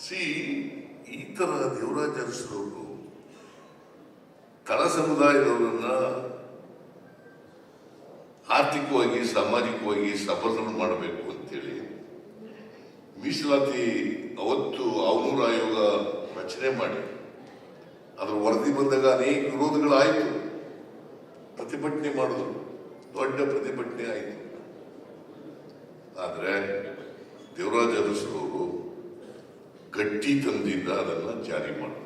C ಈ ತರ ದೇವರಾಜ ತಳ ಸಮುದಾಯದವರನ್ನ ಆರ್ಥಿಕವಾಗಿ, ಸಾಮಾಜಿಕವಾಗಿ ಸಬಲನ ಮಾಡಬೇಕು ಅಂತೇಳಿ ಮೀಸಲಾತಿ ಅವತ್ತು ಅವನೂರ ಆಯೋಗ ರಚನೆ ಮಾಡಿ, ಅದರ ವರದಿ ಬಂದಾಗ ಅನೇಕ ವಿರೋಧಗಳಾಯಿತು. ಪ್ರತಿಭಟನೆ ಮಾಡಿದ್ರು, ದೊಡ್ಡ ಪ್ರತಿಭಟನೆ ಆಯಿತು. ಆದರೆ ದೇವರಾಜ ಅರಸರವರು ಗಟ್ಟಿ ತಂದಿದ್ದ ಅದನ್ನ ಜಾರಿ ಮಾಡಿದ್ರು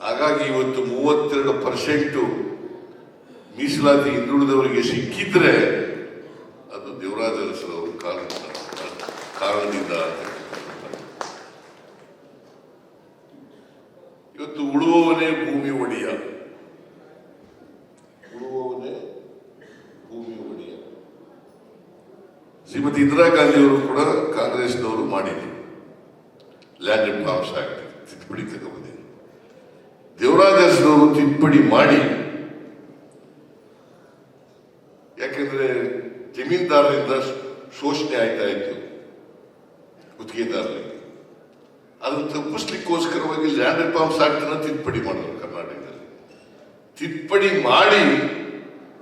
ಹಾಗಾಗಿ ಇವತ್ತು ಮೂವತ್ತೆರಡು ಪರ್ಸೆಂಟು ಮೀಸಲಾತಿ ಹಿಂದುಳಿದವರಿಗೆ ಸಿಕ್ಕಿದ್ರೆ ಅದು ದೇವರಾಜ ಅರಸರವರು ಕಾರಣ ಕಾರಣದಿಂದ ಇವತ್ತು ಉಳುವವನೇ ಭೂಮಿ ಒಡೆಯ. ಉಳುವವನೇ ಭೂಮಿ ಒಡೆಯ. ಶ್ರೀಮತಿ ಇಂದಿರಾ ಗಾಂಧಿಯವರು ಕೂಡ ಕಾಂಗ್ರೆಸ್ನವರು ಮಾಡಿದ್ರು ಲ್ಯಾಂಡ್ ಅಂಡ್ ಫಾರ್ಮ್ಸ್ ಆಕ್ಟ್ ತಿದ್ದುಪಡಿ ತಗೊಂಡಿದ್ರು ದೇವರಾಜ ಅರಸನವರು ತಿದ್ದುಪಡಿ ಮಾಡಿ ಯಾಕೆಂದ್ರೆ ಜಮೀನ್ದಾರರಿಂದ ಶೋಷಣೆ ಆಯ್ತಾ ಇತ್ತು ಗುತ್ತಿಗೆದಾರರಿಗೆ ಅದನ್ನು ತಪ್ಪಿಸ್ಲಿಕ್ಕೋಸ್ಕರವಾಗಿ ಲ್ಯಾಂಡ್ ರಿಫಾರ್ಮ್ಸ್ ಆಕ್ಟ್ ಅನ್ನು ತಿದ್ದುಪಡಿ ಮಾಡಿದ್ರು ಕರ್ನಾಟಕದಲ್ಲಿ ತಿದ್ದುಪಡಿ ಮಾಡಿ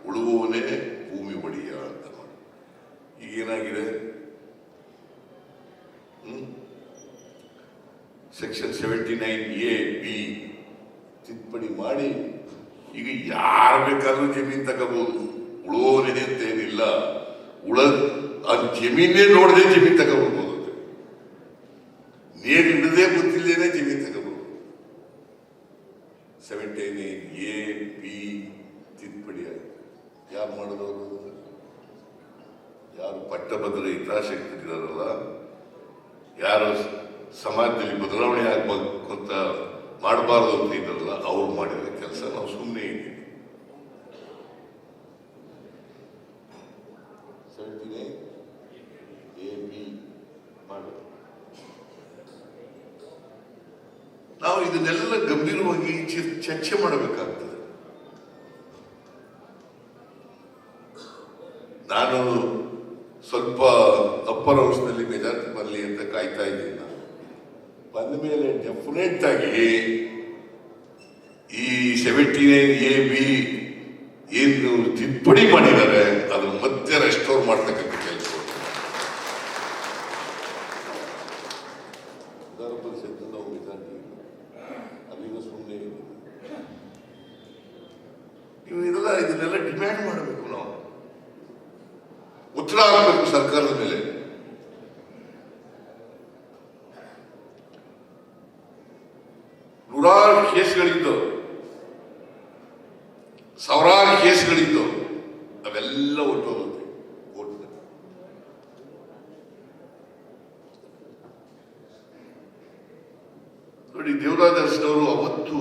ಉಳುವವನೇ ಭೂಮಿ ಒಡೆಯ ಅಂತ ಮಾಡಿ ಈಗ ಏನಾಗಿದೆ? Section seventy nine A B ತಿದ್ದುಪಡಿ ಮಾಡಿ, ಈಗ ಯಾರು ಬೇಕಾದ್ರೂ ಜಮೀನ್ ತಗೋಬಹುದು ಉಳುವವನೇ ಅಂತ ಏನಿಲ್ಲ. ಉಳ ಆ ಜಮೀನೇ ನೋಡದೆ ಜಮೀನ್ ತಗೋಬಹುದು ನೀರು ಹಿಡಿದೇ ಗೊತ್ತಿಲ್ಲದೇನೆ ಜಮೀನ್ ತಗೋಬಹುದು ಸೆವೆಂಟಿ ನೈನ್ ಎ ಬಿ ತಿದ್ದುಪಡಿ ಆಯ್ತು ಯಾರು ಮಾಡಿದವರು ಅದನ್ನ? ಯಾರು ಪಟ್ಟಭದ್ರ ಹಿತಾಸಕ್ತರಿದಾರಲ್ಲ ಯಾರು ಸಮಾಜದಲ್ಲಿ ಬದಲಾವಣೆ ಆಗ್ಬೇಕು ಅಂತ ಮಾಡಬಾರ್ದು ಅಂತ ಇದ್ರಲ್ಲ ಅವ್ರು ಮಾಡಿದ ಕೆಲಸ ನಾವು ಸುಮ್ಮನೆ ಇದ್ದೀವಿ ಸೆವೆಂಟಿನೇ ಎ ಬಿ ಮಾಡ ನಾವು ಇದನ್ನೆಲ್ಲ ಗಂಭೀರವಾಗಿ ಚರ್ಚೆ ಮಾಡಬೇಕಾಗ್ತದೆ. ನಾನು ಸ್ವಲ್ಪ ಅಪ್ಪರ ಹೌಸ್ನಲ್ಲಿ ಮೆಜಾರಿಟಿ ಬರಲಿ ಅಂತ ಕಾಯ್ತಾ ಇದ್ದೀನಿ. ಬಂದ ಮೇಲೆ ಡೆಫಿನೆಟ್ ಆಗಿ ಈ ಸೆವೆಂಟಿ ನೈನ್ ಎ ಬಿ ಏನು ತಿದ್ದುಪಡಿ ಮಾಡಿದ್ದಾರೆ ಅದನ್ನು ಮತ್ತೆ ರೆಸ್ಟೋರ್ ಮಾಡ್ತಕ್ಕಂಥ ಕೆಲಸ ವಿಧಾನ ಪರಿಷತ್ ನಾವು ಮೆಜಾರಿಟಿ ಅಲ್ಲಿಂದ ಸುಮ್ಮನೆ ನೀವು ಇದೆಲ್ಲ ಇದನ್ನೆಲ್ಲ ಡಿಮ್ಯಾಂಡ್ ಮಾಡಬೇಕು ನಾವು. ಉತ್ತರ ಹಾಕಬೇಕು ಸರ್ಕಾರದ ಮೇಲೆ ನೂರಾರು ಕೇಸ್ಗಳಿದ್ದು ಸಾವಿರಾರು ಕೇಸ್ಗಳಿದ್ದು ಅವೆಲ್ಲ ಹೊರಟೋಗುತ್ತೆ ಕೋರ್ಟ್ನಲ್ಲಿ ನೋಡಿ ದೇವರಾಜ ಅರಸನವರು ಅವತ್ತು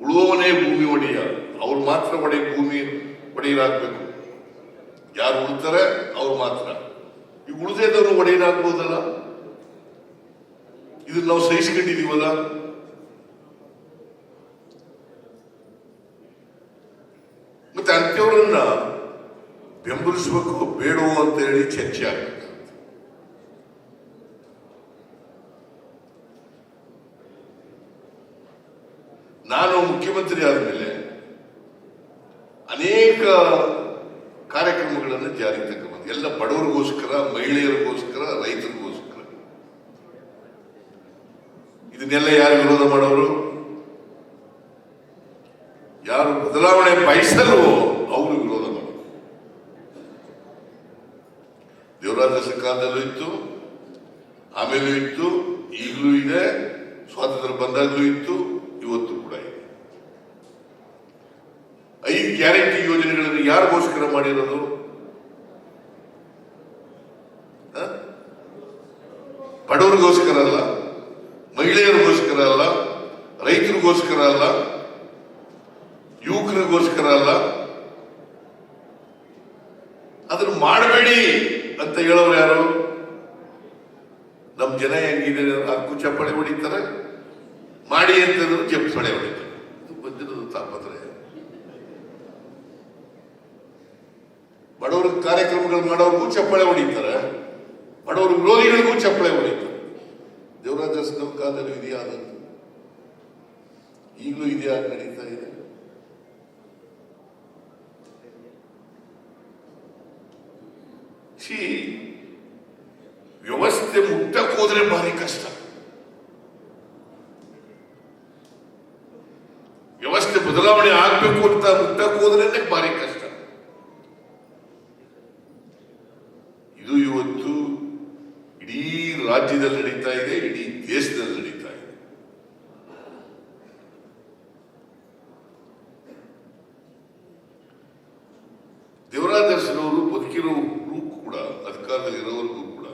ಉಳುವವನೇ ಭೂಮಿ ಒಡೆಯ ಅವ್ರು ಮಾತ್ರ ಒಡೆ ಭೂಮಿ ಒಡೆಯರಾಗಬೇಕು ಯಾರು ಉಳ್ತಾರೆ ಅವ್ರು ಮಾತ್ರ ಈ ಉಳಿದೇದವರು ಒಡೆಯರಾಗ್ಬೋದಲ್ಲ ಇದನ್ನ ನಾವು ಸಹಿಸ್ಕೊಂಡಿದೀವಲ್ಲ ಮತ್ತೆ ಅಂತ್ಯವರನ್ನ ಬೆಂಬಲಿಸಬೇಕು ಬೇಡವೋ ಅಂತ ಹೇಳಿ ಚರ್ಚೆ ಆಗ್ಬೇಕು ನಾನು ಮುಖ್ಯಮಂತ್ರಿ ಆದಮೇಲೆ ಅನೇಕ ಕಾರ್ಯಕ್ರಮಗಳನ್ನು ಜಾರಿಗೆ ತಗೊಂಡು ಎಲ್ಲ ಬಡವರಿಗೋಸ್ಕರ ಮಹಿಳೆಯರಿಗೋಸ್ಕರ ರೈತರಿಗೋಸ್ಕರ ಇದನ್ನೆಲ್ಲ ಯಾರು ವಿರೋಧ ಮಾಡೋರು ಯಾರು ಬದಲಾವಣೆ ಬಯಸಲ್ವೋ ಅವರು ವಿರೋಧ ಮಾಡೋರು ದೇವರಾಜ ಕಾಲದಲ್ಲೂ ಇತ್ತು ಆಮೇಲೂ ಇತ್ತು ಈಗಲೂ ಇದೆ ಸ್ವಾತಂತ್ರ್ಯ ಬಂದಾಗಲೂ ಇತ್ತು ಇವತ್ತು ಕೂಡ ಇದೆ. ಐದು ಗ್ಯಾರಂಟಿ ಯೋಜನೆಗಳನ್ನು ಯಾರಿಗೋಸ್ಕರ ಮಾಡಿರೋದು? ದೇವರಾಜ ಕಾಲದಲ್ಲಿ ಇದೆಯಾ ಅದಂತ ಈಗಲೂ ಇದೆಯಾ ನಡೀತಾ ಇದೆ. ವ್ಯವಸ್ಥೆ ಮುಟ್ಟಕ್ಕೆ ಹೋದ್ರೆ ಭಾರಿ ಕಷ್ಟ. ವ್ಯವಸ್ಥೆ ಬದಲಾವಣೆ ಆಗ್ಬೇಕು ಅಂತ ಮುಟ್ಟಕ್ಕೆ ಹೋದ್ರೆ ಭಾರಿ ಕಷ್ಟ ಇದು ಇವತ್ತು ಇಡೀ ರಾಜ್ಯದಲ್ಲಿ ನಡೀತಾ ಇದೆ, ಇಡೀ ದೇಶದಲ್ಲಿ ನಡೀತಾ ಇದೆ. ದೇವರಾದರ್ಶನವರು ಬದುಕಿರೋರು ಕೂಡ, ಅಧಿಕಾರದಲ್ಲಿ ಇರೋವರೆಗೂ ಕೂಡ,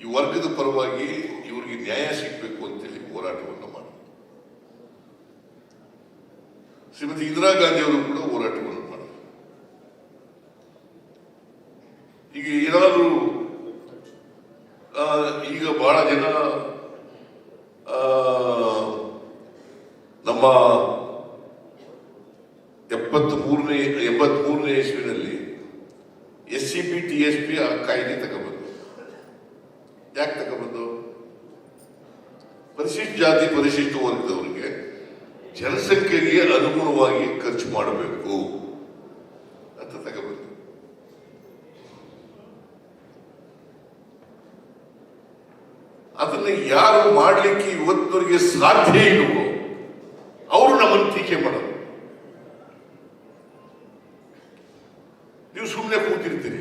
ಈ ವರ್ಗದ ಪರವಾಗಿ ಇವರಿಗೆ ನ್ಯಾಯ ಸಿಗಬೇಕು ಅಂತೇಳಿ ಹೋರಾಟವನ್ನು ಮಾಡಿ ಶ್ರೀಮತಿ ಇಂದಿರಾ ಗಾಂಧಿಯವರು ಕೂಡ ಹೋರಾಟವನ್ನು ಮಾಡಿದರು ಈಗ ಏನಾದರೂ ಆ, ಈಗ ಬಹಳ ಜನ ಆ, ನಮ್ಮ ಎಪ್ಪತ್ತ್ ಮೂರನೇ ಎಂಬತ್ ಮೂರನೇ ಇಸ್ವಿನಲ್ಲಿ S C P T S P ಆ ಕಾಯ್ದೆ ತಗೊಬಂದು ಯಾಕೆ ತಗೊಬಂದು ಪರಿಶಿಷ್ಟ ಜಾತಿ ಪರಿಶಿಷ್ಟ ವರ್ಗದವರಿಗೆ ಜನಸಂಖ್ಯೆಗೆ ಅನುಗುಣವಾಗಿ ಖರ್ಚು ಮಾಡಬೇಕು ಅಂತ ತಗೊಬಂದು ಅದನ್ನ ಯಾರು ಮಾಡಲಿಕ್ಕೆ ಇವತ್ತವರೆಗೆ ಸಾಧ್ಯ ಇಲ್ವೋ ಅವರು ನಮ್ಮನ್ನು ಟೀಕೆ ಮಾಡೋದು ನೀವು ಸುಮ್ಮನೆ ಕೂತಿರ್ತೀರಿ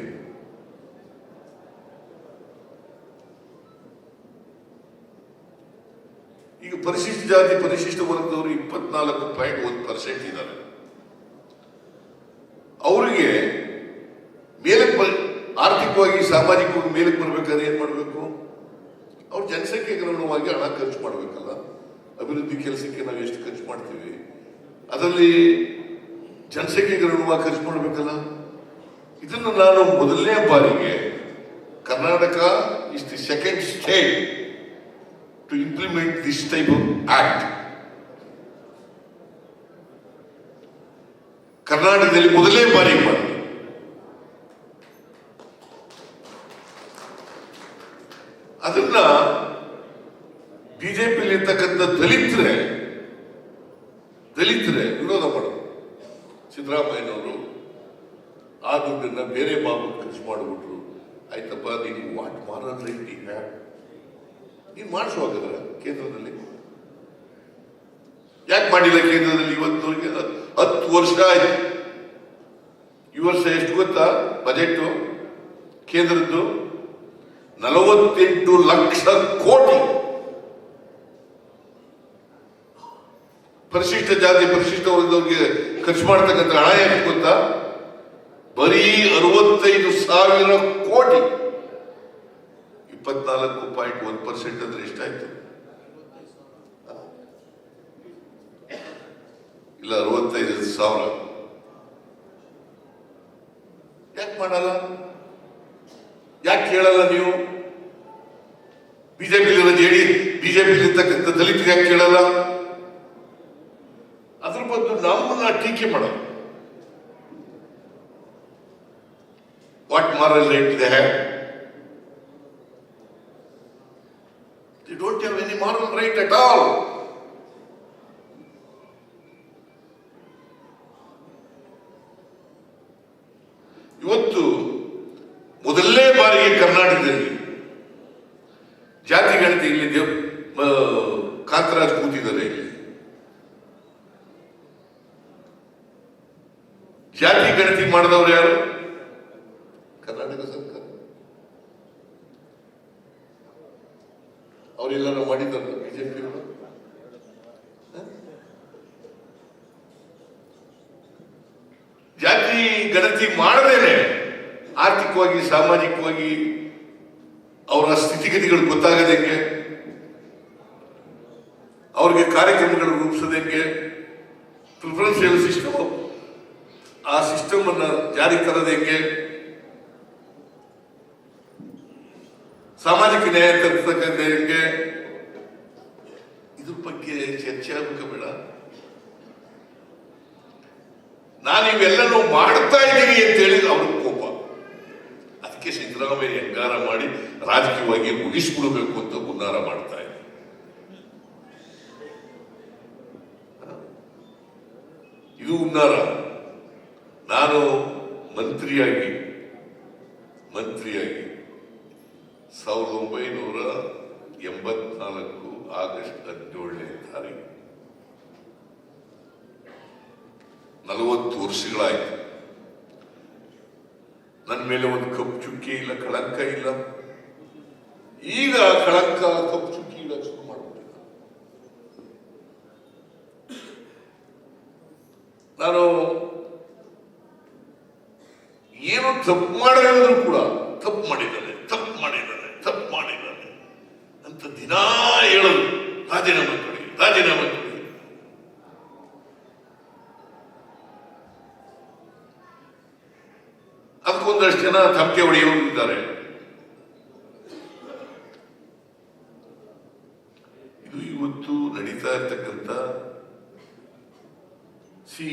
ಈಗ ಪರಿಶಿಷ್ಟ ಜಾತಿ ಪರಿಶಿಷ್ಟ ವರ್ಗದವರು ಇಪ್ಪತ್ನಾಲ್ಕು ಪಾಯಿಂಟ್ ಒಂದು ಪರ್ಸೆಂಟ್ ಇದ್ದಾರೆ ಅವರಿಗೆ ಮೇಲಕ್ಕೆ ಬ ಆರ್ಥಿಕವಾಗಿ ಸಾಮಾಜಿಕವಾಗಿ ಮೇಲಕ್ಕೆ ಬರ್ಬೇಕಾದ್ರೆ ಏನ್ ಮಾಡಬೇಕು ಅವ್ರ ಜನಸಂಖ್ಯೆಗೆ ಅನುಗುಣವಾಗಿ ಹಣ ಖರ್ಚು ಮಾಡಬೇಕಲ್ಲ ಅಭಿವೃದ್ಧಿ ಕೆಲಸಕ್ಕೆ ನಾವು ಎಷ್ಟು ಖರ್ಚು ಮಾಡ್ತೀವಿ ಅದರಲ್ಲಿ ಜನಸಂಖ್ಯೆಗೆ ಅನುಗುಣವಾಗಿ ಖರ್ಚು ಮಾಡಬೇಕಲ್ಲ ಇದನ್ನು ನಾನು ಮೊದಲನೇ ಬಾರಿಗೆ Karnataka is the second state to implement this type of act ಕರ್ನಾಟಕದಲ್ಲಿ ಮೊದಲನೇ ಬಾರಿಗೆ ಮಾಡಿ ಅದನ್ನ ಬಿಜೆಪಿಯಲ್ಲಿ ಇರ್ತಕ್ಕಂಥ ದಲಿತರೆ ದಲಿತರೆ ವಿರೋಧ ಮಾಡೋದು ಸಿದ್ದರಾಮಯ್ಯನವರು ಆ ದುಡ್ಡನ್ನ ಬೇರೆ ಬಾಬು ಖರ್ಚು ಮಾಡಿಬಿಟ್ರು ಆಯ್ತಪ್ಪ ನೀನು ವಾಟ್ ಮಾರಲ್ ರೈಟ್ ಈಗ ನೀನು ಮಾಡಿಸುವಾಗ ಕೇಂದ್ರದಲ್ಲಿ ಯಾಕೆ ಮಾಡಿಲ್ಲ ಕೇಂದ್ರದಲ್ಲಿ ಇವತ್ತುವರೆಗೆ ಹತ್ತು ವರ್ಷ ಆಯ್ತು ಈ ವರ್ಷ ಎಷ್ಟು ಗೊತ್ತಾ? ಬಜೆಟ್? ಕೇಂದ್ರದ್ದು ನಲವತ್ತೆಂಟು ಲಕ್ಷ ಕೋಟಿ. ಪರಿಶಿಷ್ಟ ಜಾತಿ, ಪರಿಶಿಷ್ಟ ವರ್ಗದವ್ರಿಗೆ ಖರ್ಚು ಮಾಡ್ತಕ್ಕಂಥ ಹಣ ಎಷ್ಟು ಗೊತ್ತಾ? ಬರೀ ಅರವತ್ತೈದು ಸಾವಿರ ಕೋಟಿ. ಇಪ್ಪತ್ನಾಲ್ಕು ಪಾಯಿಂಟ್ ಒಂದ್ ಪರ್ಸೆಂಟ್ ಅಂದ್ರೆ ಎಷ್ಟಾಯ್ತು? ಇಲ್ಲ, ಅರವತ್ತೈದು ಸಾವಿರ. ಯಾಕೆ ಮಾಡಲ್ಲ? ಯಾಕೆ ಕೇಳಲ್ಲ ನೀವು? ಬಿಜೆಪಿ ಜೆ ಡಿ ಬಿಜೆಪಿ ಇರ್ತಕ್ಕಂಥ ದಲಿತ ಯಾಕೆ ಕೇಳಲ್ಲ? ಅದ್ರ ಬದಲು ನಮ್ಮನ್ನ ಟೀಕೆ ಮಾಡೋದು. What moral right they have they don't have any moral right at all ಇವತ್ತು ಮೊದಲನೇ ಬಾರಿಗೆ ಕರ್ನಾಟಕದಲ್ಲಿ ಜಾತಿ ಗಣತಿ ಇಲ್ಲಿ ದೇವ್ ಆ, ಕಾಂತರಾಜ್ ಕೂತಿದ್ದಾರೆ ಇಲ್ಲಿ ಜಾತಿ ಗಣತಿ ಮಾಡಿದವರು ಯಾರು? ಕರ್ನಾಟಕ ಸರ್ಕಾರ. ಅವರೆಲ್ಲರೂ ಮಾಡಿದ್ದಾರೆ ಬಿಜೆಪಿ ಜಾತಿ ಗಣತಿ ಮಾಡದೇನೆ. ಆರ್ಥಿಕವಾಗಿ ಸಾಮಾಜಿಕವಾಗಿ ಅವರ ಸ್ಥಿತಿಗತಿಗಳು ಗೊತ್ತಾಗದಂಗೆ ಅವ್ರಿಗೆ ಕಾರ್ಯಕ್ರಮಗಳು ರೂಪಿಸೋದಂಗೆ ಆ ಸಿಸ್ಟಮ್ ಅನ್ನ ಜಾರಿ ತರದ ಸಾಮಾಜಿಕ ನ್ಯಾಯ ತರ್ತಕ್ಕಂಥ ಹೆಂಗೆ? ಇದ್ರ ಬಗ್ಗೆ ಚರ್ಚೆ ಆಗಬೇಕು ಬೇಡ. ನಾನು ಇವೆಲ್ಲನೂ ಮಾಡ್ತಾ ಇದ್ದೀನಿ ಅಂತ ಹೇಳಿದ್ರೆ ಅವ್ರಿಗೆ ಕೋಪ. ಅದಕ್ಕೆ ಸಿದ್ದರಾಮಯ್ಯ ಹೆಂಗಾರ ಮಾಡಿ ರಾಜಕೀಯವಾಗಿ ಮುಗಿಸ್ಕೊಳ್ಬೇಕು ಅಂತ ಹುನ್ನಾರ ಮಾಡ್ತಾ ಇದ್ದೀನಿ. ಇದು ಹುನ್ನಾರ ನಾನು ಮಂತ್ರಿಯಾಗಿ ಮಂತ್ರಿಯಾಗಿ ಸಾವಿರದ ಒಂಬೈನೂರ ಎಂಬತ್ನಾಲ್ಕು ಆಗಸ್ಟ್ ಹದಿನೇಳನೇ ತಾರೀಕು ನಲವತ್ತು ವರ್ಷಗಳಾಯ್ತು ನನ್ನ ಮೇಲೆ ಒಂದು ಕಪ್ಪು ಚುಕ್ಕಿ ಇಲ್ಲ ಕಳಂಕ ಇಲ್ಲ ಈಗ ಕಳಂಕ ಕಪ್ಪು ಚುಕ್ಕಿ ಇಲ್ಲ ಶುರು ಮಾಡ್ಬಿಟ್ಟಿದ್ದ ನಾನು ಏನು ತಪ್ಪು ಮಾಡಿದ್ರು ಕೂಡ ತಪ್ಪು ಮಾಡಿದ್ದಾನೆ ತಪ್ಪು ಮಾಡಿದ್ದಾನೆ ತಪ್ಪು ಮಾಡಿದ್ದಾನೆ ಅಂತ ದಿನಾ ಹೇಳೋದು. ರಾಜೀನಾಮೆ ಕೊಡಿ ರಾಜೀನಾಮೆ ಕೊಡಿ. ಅದಕ್ಕೊಂದಷ್ಟು ಜನ ತಪ್ಪೆ ಹೊಡೆಯೋರು ಇದು ಇವತ್ತು ನಡೀತಾ ಇರ್ತಕ್ಕಂಥ ಸಿ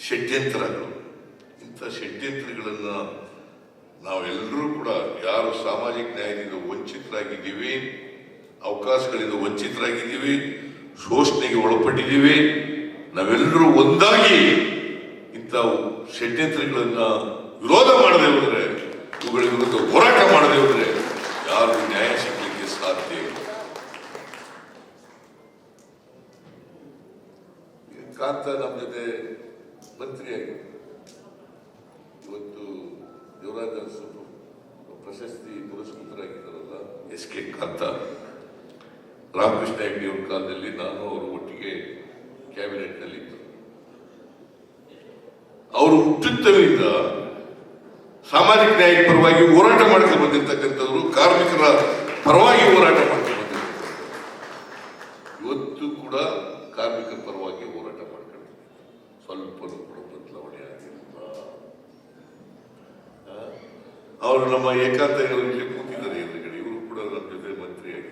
ಷಡ್ಯಂತ್ರಗಳು ಇಂಥ ಷಡ್ಯಂತ್ರಗಳನ್ನ ನಾವೆಲ್ಲರೂ ಕೂಡ ಯಾರು ಸಾಮಾಜಿಕ ನ್ಯಾಯದಿಂದ ವಂಚಿತರಾಗಿದ್ದೀವಿ ಅವಕಾಶಗಳಿಂದ ವಂಚಿತರಾಗಿದ್ದೀವಿ ಶೋಷಣೆಗೆ ಒಳಪಟ್ಟಿದ್ದೀವಿ ನಾವೆಲ್ಲರೂ ಒಂದಾಗಿ ಇಂಥ ಷಡ್ಯಂತ್ರಗಳನ್ನ ವಿರೋಧ ಮಾಡದೆ ಹೋದ್ರೆ ಇವುಗಳ ವಿರುದ್ಧ ಹೋರಾಟ ಮಾಡದೆ ಹೋದ್ರೆ ಯಾರು ನ್ಯಾಯ ಸಿಗಲಿಕ್ಕೆ ಸಾಧ್ಯ ಇಲ್ಲ ಕಾಂತ ನಮ್ಮ ಜೊತೆ ಮಂತ್ರಿಯಾಗಿ ಇವತ್ತು ಯುವರಾಜ್ ಪ್ರಶಸ್ತಿ ಪುರಸ್ಕೃತರಾಗಿದ್ದಾರಲ್ಲ, ಎಸ್ ಕೆ ಕಾಂತ. ರಾಮಕೃಷ್ಣ ಹೆಗ್ಡೆ ಅವ್ರ ಕಾಲದಲ್ಲಿ ನಾನು ಅವರು ಒಟ್ಟಿಗೆ ಕ್ಯಾಬಿನೆಟ್ನಲ್ಲಿ ಇದ್ದರು ಅವರು ಹುಟ್ಟಿದ್ದರಿಂದ ಸಾಮಾಜಿಕ ನ್ಯಾಯ ಪರವಾಗಿ ಹೋರಾಟ ಮಾಡ್ಕೊಂಡು ಬಂದಿರ್ತಕ್ಕಂಥವ್ರು, ಕಾರ್ಮಿಕರ ಪರವಾಗಿ ಹೋರಾಟ ಮಾಡ್ಕೊಂಡು ಬಂದಿರ್ತಾರೆ ಇವತ್ತು ಕೂಡ ಕಾರ್ಮಿಕರ ಪರವಾಗಿ ಹೋರಾಟ ಮಾಡ್ಕೊಂಡು ಸ್ವಲ್ಪ ಕೂಡ ಬದಲಾವಣೆ ಆಗಿಲ್ಲ ಆ? ಅವರು ನಮ್ಮ ಏಕಾಂತ ಇಲ್ಲಿ ಕೂತಿದ್ದಾರೆ ಎದುರುಗಡೆ. ಇವರು ಕೂಡ ನಮ್ಮ ಜೊತೆ ಮಂತ್ರಿಯಾಗಿ.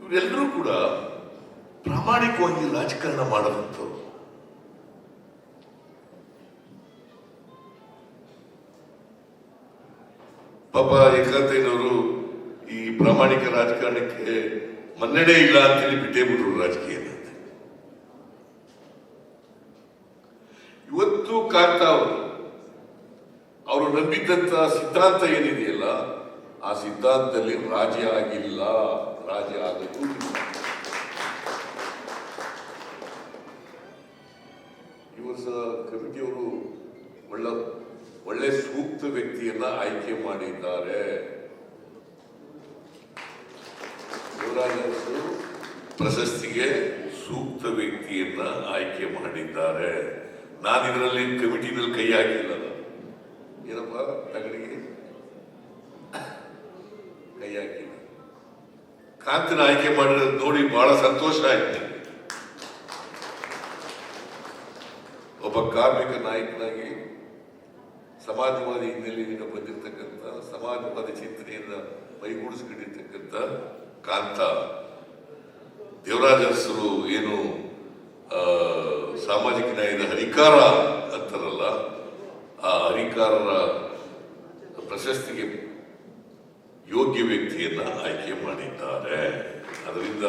ಇವರೆಲ್ಲರೂ ಕೂಡ ಪ್ರಾಮಾಣಿಕವಾಗಿ ರಾಜಕಾರಣ ಮಾಡುವಂಥವ್ರು ಪಾಪ ಏಕಾಂತಯ್ಯನವರು ಈ ಪ್ರಾಮಾಣಿಕ ರಾಜಕಾರಣಕ್ಕೆ ಮನ್ನಣೆ ಇಲ್ಲ ಅಂತೇಳಿ ಬಿಟ್ಟೇ ಬಿಟ್ರು ರಾಜಕೀಯ ಇವತ್ತು ಕಾಂತ ಅವರು ಅವರು ನಂಬಿದ್ದಂತ ಸಿದ್ಧಾಂತ ಏನಿದೆಯಲ್ಲ ಆ ಸಿದ್ಧಾಂತದಲ್ಲಿ ರಾಜಿ ಆಗಿಲ್ಲ, ರಾಜಿ ಆಗದು ಈ ವರ್ಷ ಕಮಿಟಿಯವರು ಒಳ್ಳೆ ಒಳ್ಳೆ ಸೂಕ್ತ ವ್ಯಕ್ತಿಯನ್ನ ಆಯ್ಕೆ ಮಾಡಿದ್ದಾರೆ. ಪ್ರಶಸ್ತಿಗೆ ಸೂಕ್ತ ವ್ಯಕ್ತಿಯನ್ನ ಆಯ್ಕೆ ಮಾಡಿದ್ದಾರೆ. ನಾನು ಇದರಲ್ಲಿ ಕಮಿಟಿನಲ್ಲಿ ಕೈ ಹಾಕಿಲ್ಲ ನಾನು. ಏನಪ್ಪ ತಗಡಿಗೆ ಕೈ ಹಾಕಿಲ್ಲ ಕಾಂತನ ಆಯ್ಕೆ ಮಾಡಿರೋದು ನೋಡಿ ಬಹಳ ಸಂತೋಷ ಆಯ್ತು ಒಬ್ಬ ಕಾರ್ಮಿಕ ನಾಯಕನಾಗಿ ಸಮಾಜವಾದಿ ಹಿನ್ನೆಲೆಯಿಂದ ಬಂದಿರತಕ್ಕಂಥ, ಸಮಾಜವಾದಿ ಚಿಂತನೆಯಿಂದ ಮೈಗೂಡಿಸ್ಕೊಂಡಿರ್ತಕ್ಕಂಥ ಕಾಂತ ದೇವರಾಜರು ಏನು ಸಾಮಾಜಿಕ ನ್ಯಾಯದ ಹರಿಕಾರ ಅಂತಾರಲ್ಲ, ಆ ಹರಿಕಾರರ ಪ್ರಶಸ್ತಿಗೆ ಯೋಗ್ಯ ವ್ಯಕ್ತಿಯನ್ನ ಆಯ್ಕೆ ಮಾಡಿದ್ದಾರೆ. ಅದರಿಂದ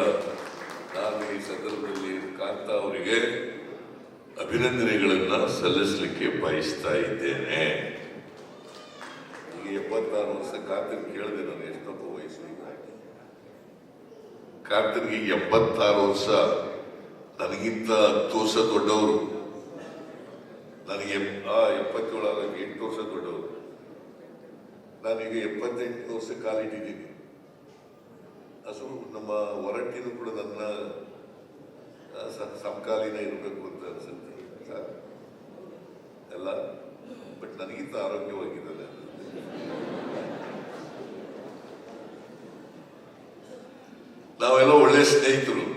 ನಾನು ಈ ಸಂದರ್ಭದಲ್ಲಿ ಕಾಂತ ಅವರಿಗೆ ಅಭಿನಂದನೆಗಳನ್ನ ಸಲ್ಲಿಸಲಿಕ್ಕೆ ಬಯಸ್ತಾ ಇದ್ದೇನೆ. ಈಗ ಎಪ್ಪತ್ತಾರು ವರ್ಷ ಕಾಂತನ್ ಕೇಳಿದೆ ನಾನು ಎಷ್ಟಪ್ಪ ವಯಸ್ಸು ಕಾಂತನ್ಗೆ ಎಪ್ಪತ್ತಾರು ವರ್ಷ. ನನಗಿಂತ ಹತ್ತು ವರ್ಷ ದೊಡ್ಡವರು. ನನಗೆ, ಆ ಎಪ್ಪತ್ತೇಳು ಎಂಟು ವರ್ಷ ದೊಡ್ಡವರು. ನಾನೀಗ ಎಪ್ಪತ್ತೆಂಟು ವರ್ಷ ಕಾಲಿಟ್ಟಿದ್ದೀನಿ. ಅಸು, ನಮ್ಮ ಹೊರಟಿನೂ ಕೂಡ ನನ್ನ ಸಮಕಾಲೀನ ಇರಬೇಕು ಅಂತ ಅನ್ಸುತ್ತೆ. ಎಲ್ಲ, ಬಟ್ ನನಗಿಂತ ಆರೋಗ್ಯವಾಗಿದ್ದಾನೆ ನಾವೆಲ್ಲ ಒಳ್ಳೆ ಸ್ನೇಹಿತರು.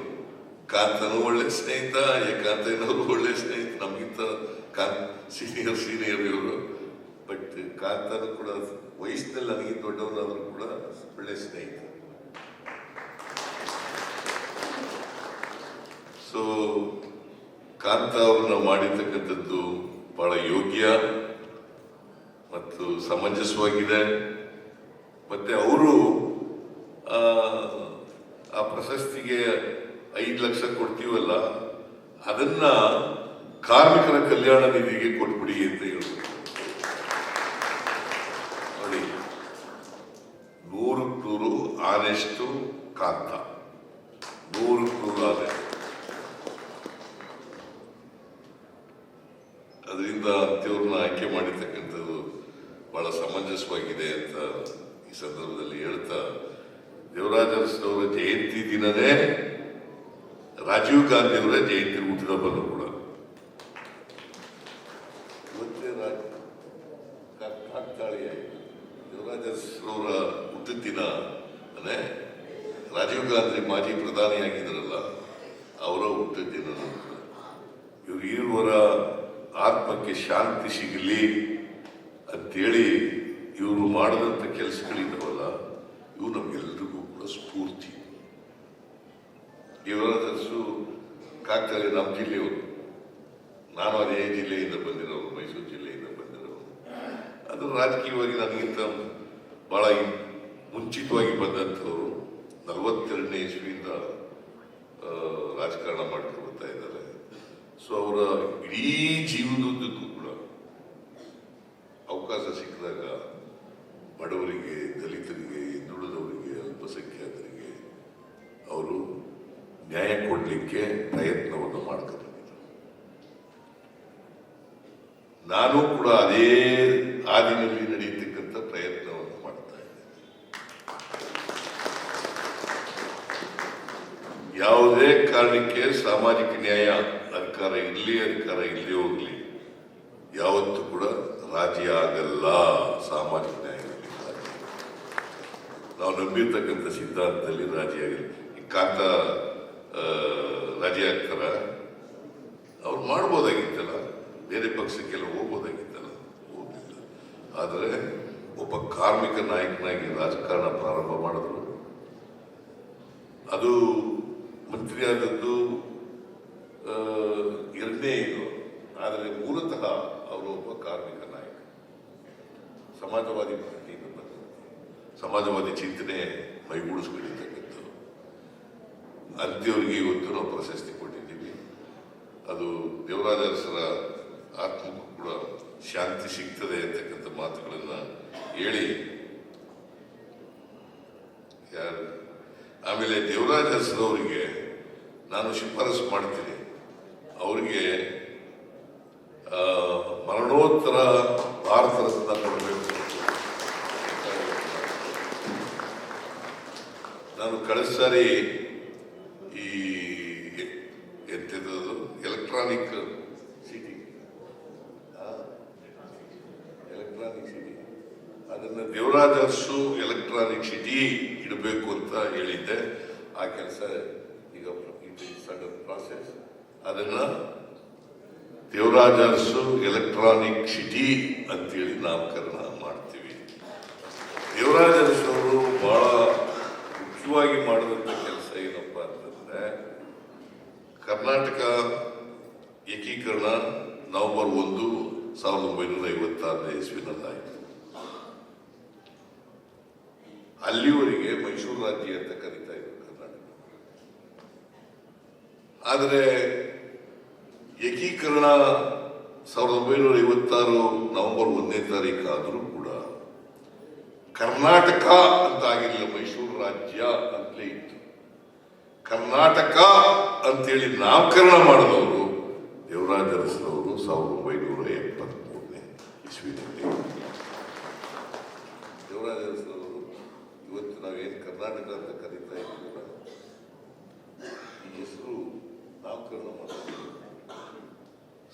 ಕಾಂತನೂ ಒಳ್ಳೆ ಸ್ನೇಹಿತ ಏಕಾಂತನವರು ಒಳ್ಳೆ ಸ್ನೇಹಿತ. ನಮಗಿಂತ ಕಾಂತ್ ಸೀನಿಯರ್ ಸೀನಿಯರ್ ಇವರು. ಕಾಂತನು ಕೂಡ ವಯಸ್ಸಿನಲ್ಲಿ ನನಗೆ ದೊಡ್ಡವನಾದರೂ ಕೂಡ ಒಳ್ಳೆ ಸ್ನೇಹಿತ. ಸೊ ಕಾಂತ ಅವ್ರನ್ನ ಮಾಡಿರ್ತಕ್ಕಂಥದ್ದು ಬಹಳ ಯೋಗ್ಯ ಮತ್ತು ಸಮಂಜಸವಾಗಿದೆ. ಮತ್ತೆ ಅವರು, ಆ ಪ್ರಶಸ್ತಿಗೆ ಐದು ಲಕ್ಷ ಕೊಡ್ತೀವಲ್ಲ, ಅದನ್ನ ಕಾರ್ಮಿಕರ ಕಲ್ಯಾಣ ನಿಧಿಗೆ ಕೊಟ್ಬಿಡಿ ಅಂತ ಹೇಳ್ಬೇಕು ಕಾಂತ ನೂರು ಆನೆಸ್ಟ್ ಅದರಿಂದ ಅಂತ್ಯವ್ರನ್ನ ಆಯ್ಕೆ ಮಾಡಿರ್ತಕ್ಕಂಥದ್ದು ಬಹಳ ಸಮಂಜಸವಾಗಿದೆ ಅಂತ ಈ ಸಂದರ್ಭದಲ್ಲಿ ಹೇಳ್ತಾ ದೇವರಾಜ ಅರಸನವರ ಜಯಂತಿ ದಿನವೇ ರಾಜೀವ್ ಗಾಂಧಿ ಅವರ ಜಯಂತಿ ಹುಟ್ಟಿದ ಹಬ್ಬನೂ ಕೂಡ ಇವತ್ತೇ ರಾಜ್ಯ ಕಾ- ಕಾಕತಾಳೀಯಾಗಿದೆ. ದೇವರಾಜ ಅರಸನವರ ಹುಟ್ಟಿದ ದಿನ ಅಂದ್ರೆ ರಾಜೀವ್ ಗಾಂಧಿ ಮಾಜಿ ಪ್ರಧಾನಿಯಾಗಿದ್ದರಲ್ಲ ಅವರ ಹುಟ್ಟಿದ ದಿನ ಇವರು ಇರುವರ ಆತ್ಮಕ್ಕೆ ಶಾಂತಿ ಸಿಗಲಿ ಅಂತೇಳಿ ಇವರು ಮಾಡಿದಂಥ ಕೆಲಸಗಳಿದ್ದಾವಲ್ಲ ಇವು ನಮಗೆಲ್ಲರಿಗೂ ಕೂಡ ಸ್ಫೂರ್ತಿ. ಇವರದರ್ಸು ಕಾಕ್ತಾರೆ ನಮ್ಮ ಜಿಲ್ಲೆಯವರು. ನಾನು ಅದೇ ಜಿಲ್ಲೆಯಿಂದ ಬಂದಿರೋರು, ಮೈಸೂರು ಜಿಲ್ಲೆಯಿಂದ ಬಂದಿರೋರು. ಅದು ರಾಜಕೀಯವಾಗಿ ನನಗಿಂತ ಭಾಳ ಮುಂಚಿತವಾಗಿ ಬಂದಂಥವ್ರು. ನಲವತ್ತೆರಡನೇ ಇಸ್ವಿಯಿಂದ ರಾಜಕಾರಣ ಮಾಡ್ಕೊಂಡು ಇದ್ದಾರೆ. ಸೊ ಅವರ ಇಡೀ ಜೀವನದುದ್ದಕ್ಕೂ ಕೂಡ ಅವಕಾಶ ಸಿಕ್ಕಿದಾಗ ಬಡವರಿಗೆ, ದಲಿತರಿಗೆ ಹಿಂದುಳಿದವರಿಗೆ ಅಲ್ಪಸಂಖ್ಯಾತರಿಗೆ ಅವರು ನ್ಯಾಯ ಕೊಡಲಿಕ್ಕೆ ಪ್ರಯತ್ನವನ್ನು ಮಾಡ್ತಾರೆ ನಾನು ಕೂಡ ಅದೇ ಹಾದಿನಲ್ಲಿ ನಡೆಯತಕ್ಕಂಥ ಪ್ರಯತ್ನವನ್ನು ಮಾಡ್ತಾ ಇದ್ದೇನೆ ಯಾವುದೇ ಕಾರಣಕ್ಕೆ ಸಾಮಾಜಿಕ ನ್ಯಾಯ ಅಧಿಕಾರ ಇರಲಿ ಅಧಿಕಾರ ಇಲ್ಲದೆ ಹೋಗಲಿ ಯಾವತ್ತೂ ಕೂಡ ರಾಜಿ ಆಗಲ್ಲ ಸಾಮಾಜಿಕ ನ್ಯಾಯದಲ್ಲಿ ರಾಜಿ. ನಾವು ನಂಬಿರ್ತಕ್ಕಂಥ ಸಿದ್ಧಾಂತದಲ್ಲಿ ರಾಜಿ ಆಗಲಿ ಈ ಕಾಂತ ಆ, ರಾಜಿ ಆಗ್ತಾರ ಅವ್ರು ಮಾಡ್ಬೋದಾಗಿತ್ತಲ್ಲ ಬೇರೆ ಪಕ್ಷಕ್ಕೆಲ್ಲ ಹೋಗ್ಬೋದಾಗಿತ್ತಲ್ಲ ಹೋಗಿಲ್ಲ ಆದರೆ ಒಬ್ಬ ಕಾರ್ಮಿಕ ನಾಯಕನಾಗಿ ರಾಜಕಾರಣ ಪ್ರಾರಂಭ ಮಾಡಿದ್ರು. ಅದು ಮಂತ್ರಿ ಆದದ್ದು ಆ, ಎರಡನೇ ಇದು ಆದರೆ ಮೂಲತಃ ಅವರು ಒಬ್ಬ ಕಾರ್ಮಿಕ ನಾಯಕ ಸಮಾಜವಾದಿ ಪಾರ್ಟಿಯಿಂದ ಬಂದವರು ಸಮಾಜವಾದಿ ಚಿಂತನೆ ಮೈಗೂಡಿಸ್ಕೊಂಡಿರ್ತಕ್ಕಂಥದ್ದು ಅಂತ್ಯವರಿಗೆ ಇವತ್ತು ನಾವು ಪ್ರಶಸ್ತಿ ಕೊಟ್ಟಿದ್ದೀವಿ ಅದು ದೇವರಾಜ ಅರಸರ ಆತ್ಮಕ್ಕೂ ಕೂಡ ಶಾಂತಿ ಸಿಗ್ತದೆ ಅಂತಕ್ಕಂಥ ಮಾತುಗಳನ್ನ ಹೇಳಿ ಯಾರು ಆಮೇಲೆ ದೇವರಾಜ ಅರಸರವರಿಗೆ ನಾನು ಶಿಫಾರಸು ಮಾಡ್ತೀನಿ ಅವರಿಗೆ ಆ, ಮರಣೋತ್ತರ ಭಾರತ ರತ್ನ ಕೊಡಬೇಕು. ನಾನು ಕಳೆದ ಸಾರಿ ಈ ಎಂತಿದ್ದು ಎಲೆಕ್ಟ್ರಾನಿಕ್ ಸಿಟಿ ಎಲೆಕ್ಟ್ರಾನಿಕ್ ಸಿಟಿ ಅದನ್ನು ದೇವರಾಜರ್ಸು ಎಲೆಕ್ಟ್ರಾನಿಕ್ ಸಿಟಿ ಇಡಬೇಕು ಅಂತ ಹೇಳಿದ್ದೆ. ಆ ಕೆಲಸ ಈಗ ಸಡನ್ ಪ್ರಾಸೆಸ್ ಅದನ್ನು ದೇವರಾಜ ಅರಸು ಎಲೆಕ್ಟ್ರಾನಿಕ್ ಸಿಟಿ ಅಂತೇಳಿ ನಾಮಕರಣ ಮಾಡ್ತೀವಿ. ದೇವರಾಜ ಅವರು ಬಹಳ ಮುಖ್ಯವಾಗಿ ಮಾಡಿದಂಥ ಕೆಲಸ ಏನಪ್ಪ ಅಂತಂದ್ರೆ, ಕರ್ನಾಟಕ ಏಕೀಕರಣ ನವೆಂಬರ್ ಒಂದು ಸಾವಿರದ ಒಂಬೈನೂರ ಐವತ್ತಾರನೇ ಇಸ್ವಿನಲ್ಲಾಯಿತು. ಅಲ್ಲಿವರೆಗೆ ಮೈಸೂರು ರಾಜ್ಯ ಅಂತ ಕರೀತಾ ಇದ್ರು ಕರ್ನಾಟಕ. ಆದರೆ ಏಕೀಕರಣ ಸಾವಿರದ ಒಂಬೈನೂರ ಐವತ್ತಾರು ನವೆಂಬರ್ ಒಂದನೇ ತಾರೀಕು ಆದರೂ ಕೂಡ ಕರ್ನಾಟಕ ಅಂತ ಆಗಿರಲಿಲ್ಲ ಮೈಸೂರು ರಾಜ್ಯ ಅಂತಲೇ ಇತ್ತು. ಕರ್ನಾಟಕ ಅಂತೇಳಿ ನಾಮಕರಣ ಮಾಡಿದವರು ದೇವರಾಜ ಅರಸರವರು ಸಾವಿರದ ಒಂಬೈನೂರ ಎಪ್ಪತ್ಮೂರನೇ ಇಸ್ವಿನಲ್ಲಿ ದೇವರಾಜ ಅರಸನವರು ಇವತ್ತು ನಾವೇನು ಕರ್ನಾಟಕ ಅಂತ ಕರೀತಾ ಇದ್ದೀವಲ್ಲ ಈ ಹೆಸರು ನಾಮಕರಣ ಮಾಡಿದ್ರು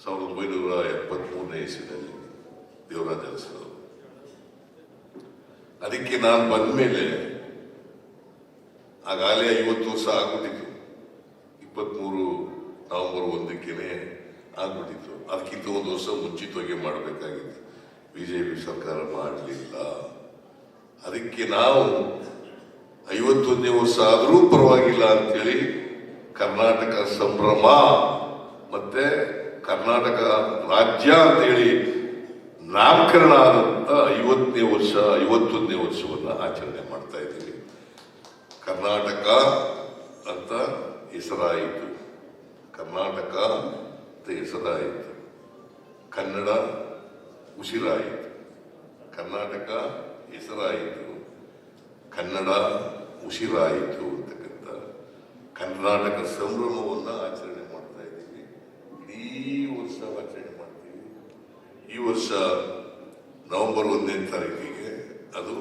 ಸಾವಿರದ ಒಂಬೈನೂರ ಎಪ್ಪತ್ಮೂರನೇ ಇಸ್ವಿನಲ್ಲಿ ದೇವರಾಜ ಅರಸರು. ಅದಕ್ಕೆ ನಾನು ಬಂದ ಮೇಲೆ ಆಗಾಲೇ ಐವತ್ತು ವರ್ಷ ಆಗ್ಬಿಟ್ಟಿತ್ತು. ಇಪ್ಪತ್ಮೂರು ನವೆಂಬರ್ ಒಂದಕ್ಕೇನೆ ಆಗ್ಬಿಟ್ಟಿತ್ತು. ಅದಕ್ಕಿಂತ ಒಂದು ವರ್ಷ ಮುಂಚಿತವಾಗಿ ಮಾಡಬೇಕಾಗಿತ್ತು. ಬಿ ಜೆ ಪಿ ಸರ್ಕಾರ ಮಾಡಲಿಲ್ಲ. ಅದಕ್ಕೆ ನಾವು ಐವತ್ತೊಂದನೇ ವರ್ಷ ಆದರೂ ಪರವಾಗಿಲ್ಲ ಅಂತೇಳಿ ಕರ್ನಾಟಕ ಸಂಭ್ರಮ ಮತ್ತೆ ಕರ್ನಾಟಕ ರಾಜ್ಯ ಅಂತೇಳಿ ನಾಮಕರಣ ಆದಂತ ಐವತ್ತನೇ ವರ್ಷ, ಐವತ್ತೊಂದನೇ ವರ್ಷವನ್ನ ಆಚರಣೆ ಮಾಡ್ತಾ ಇದ್ದೀವಿ. ಕರ್ನಾಟಕ ಅಂತ ಹೆಸರಾಯಿತು. ಕರ್ನಾಟಕ ಅಂತ ಹೆಸರಾಯಿತು. ಕನ್ನಡ ಉಸಿರಾಯಿತು. ಕರ್ನಾಟಕ ಹೆಸರಾಯಿತು. ಕನ್ನಡ ಉಸಿರಾಯಿತು ಅಂತಕ್ಕಂಥ ಕರ್ನಾಟಕ ಸಂಭ್ರಮವನ್ನು ಆಚರಣೆ ಇಡೀ ವರ್ಷ ಆಚರಣೆ ಮಾಡ್ತೀವಿ ಈ ವರ್ಷ ನವೆಂಬರ್ ಒಂದನೇ ತಾರೀಕಿಗೆ ಅದು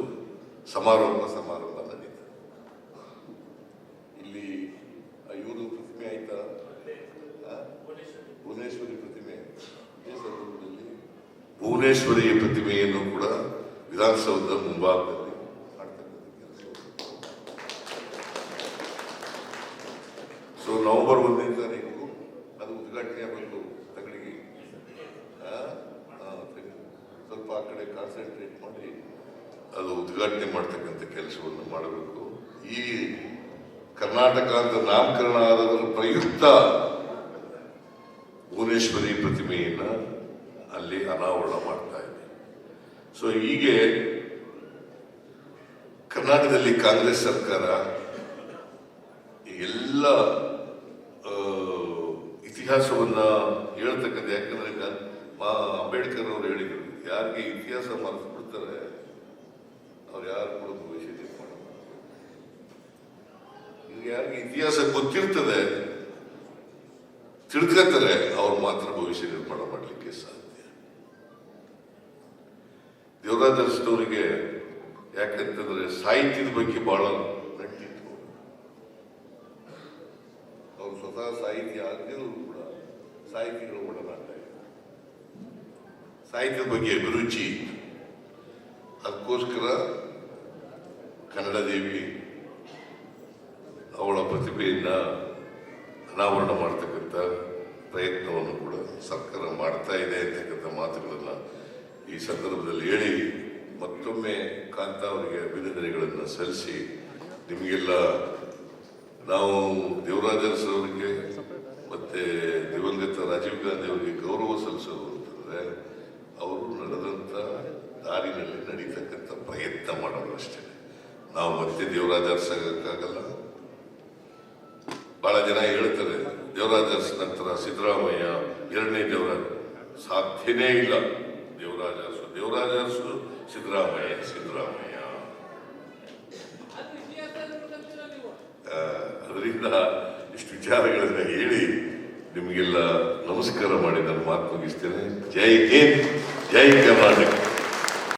ಸಮಾರೋಪ ಸಮಾರಂಭ ನಡೀತದೆ ಇಲ್ಲಿ ಇವರು ಪ್ರತಿಮೆ ಆಯ್ತಾ? ಭುವನೇಶ್ವರಿ ಪ್ರತಿಮೆ. ಇದೇ ಸಂದರ್ಭದಲ್ಲಿ ಭುವನೇಶ್ವರಿಯ ಪ್ರತಿಮೆಯನ್ನು ಕೂಡ ವಿಧಾನಸೌಧದ ಮುಂಭಾಗದಲ್ಲಿ ಸೊ ನವೆಂಬರ್ ಒಂದನೇ ತಾರೀಕು ಅದು ಉದ್ಘಾಟನೆ ಆಗಬೇಕು ತಗಡಿಗೆ ಆ? ಆ, ತೆಗ್ದು ಸ್ವಲ್ಪ ಆ ಕಡೆ ಕಾನ್ಸಂಟ್ರೇಟ್ ಮಾಡಿ ಅದು ಉದ್ಘಾಟನೆ ಮಾಡ್ತಕ್ಕಂಥ ಕೆಲಸವನ್ನು ಮಾಡಬೇಕು. ಈ ಕರ್ನಾಟಕ ಅಂತ ನಾಮಕರಣ ಆದವರು ಪ್ರಯುಕ್ತ ಭುವನೇಶ್ವರಿ ಪ್ರತಿಮೆಯನ್ನು ಅಲ್ಲಿ ಅನಾವರಣ ಮಾಡ್ತಾ ಇದೆ. ಸೊ ಹೀಗೆ ಕರ್ನಾಟಕದಲ್ಲಿ ಕಾಂಗ್ರೆಸ್ ಸರ್ಕಾರ ಈ ಎಲ್ಲ ಆ, ಇತಿಹಾಸವನ್ನ ಹೇಳ್ತಕ್ಕಂಥ ಯಾಕಂದ್ರೆ ಗಾ- ಮಾ- ಅಂಬೇಡ್ಕರ್ ಅವರು ಹೇಳಿದ್ರು ಯಾರಿಗೆ ಇತಿಹಾಸ ಮರೆತು ಬಿಡ್ತಾರೆ ಅವ್ರು ಯಾರು ಕೂಡ ಭವಿಷ್ಯ ನಿರ್ಮಾಣ ಮಾಡಲ್ಲ. ಯಾರಿಗೆ ಇತಿಹಾಸ ಗೊತ್ತಿರ್ತದೆ. ತಿಳ್ಕೊತಾರೆ ಅವ್ರು ಮಾತ್ರ ಭವಿಷ್ಯ ನಿರ್ಮಾಣ ಮಾಡಲಿಕ್ಕೆ ಸಾಧ್ಯ. ದೇವರಾಜ ಅರಸನವರಿಗೆ ಯಾಕಂತಂದ್ರೆ ಸಾಹಿತ್ಯದ ಬಗ್ಗೆ ಬಹಳ ನಂಟಿತ್ತು ಅವರು ಸ್ವತಃ ಸಾಹಿತ್ಯ ಆಗಿದ್ರು ಕೂಡ ಸಾಹಿತಿಗಳು ಒಡನಾಟ ಇದೆ. ಸಾಹಿತ್ಯದ ಬಗ್ಗೆ ಅಭಿರುಚಿ ಅದಕ್ಕೋಸ್ಕರ ಕನ್ನಡ ದೇವಿ ಅವಳ ಪ್ರತಿಭೆಯನ್ನ ಅನಾವರಣ ಮಾಡ್ತಕ್ಕಂಥ ಪ್ರಯತ್ನವನ್ನು ಕೂಡ ಸರ್ಕಾರ ಮಾಡ್ತಾ ಇದೆ ಅಂತಕ್ಕಂಥ ಮಾತುಗಳನ್ನ ಈ ಸಂದರ್ಭದಲ್ಲಿ ಹೇಳಿ ಮತ್ತೊಮ್ಮೆ ಕಾಂತ ಅವರಿಗೆ ಅಭಿನಂದನೆಗಳನ್ನು ಸಲ್ಲಿಸಿ ನಿಮಗೆಲ್ಲ ನಾವು ದೇವರಾಜ ಅರಸು ಅವರಿಗೆ ಮತ್ತೆ ದಿವಂಗತ ರಾಜೀವ್ ಗಾಂಧಿ ಅವರಿಗೆ ಗೌರವ ಸಲ್ಲಿಸೋದು ಅಂತಂದ್ರೆ ಅವರು ನಡೆದಂತ ದಾರಿನಲ್ಲಿ ನಡೀತಕ್ಕಂಥ ಪ್ರಯತ್ನ ಮಾಡೋರು ಅಷ್ಟೇ. ನಾವು ಮತ್ತೆ ದೇವರಾಜ ಸಾಗಕ್ಕಾಗಲ್ಲ ಬಹಳ ಜನ ಹೇಳ್ತಾರೆ ದೇವರಾಜ ಅರಸು ನಂತರ ಸಿದ್ದರಾಮಯ್ಯ ಎರಡನೇ ದೇವರಾಜ ಸಾಧ್ಯನೇ ಇಲ್ಲ. ದೇವರಾಜ ದೇವರಾಜ ಅರಸು ಸಿದ್ದರಾಮಯ್ಯ. ಸಿದ್ದರಾಮಯ್ಯ ಅದರಿಂದ ಇಷ್ಟು ವಿಚಾರಗಳನ್ನ ಹೇಳಿ ನಿಮಗೆಲ್ಲ ನಮಸ್ಕಾರ ಮಾಡಿ ನಾನು ಮಾತು ಮುಗಿಸ್ತೇನೆ. ಜೈ ಹಿಂದ್, ಜೈ ಕರ್ನಾಟಕ.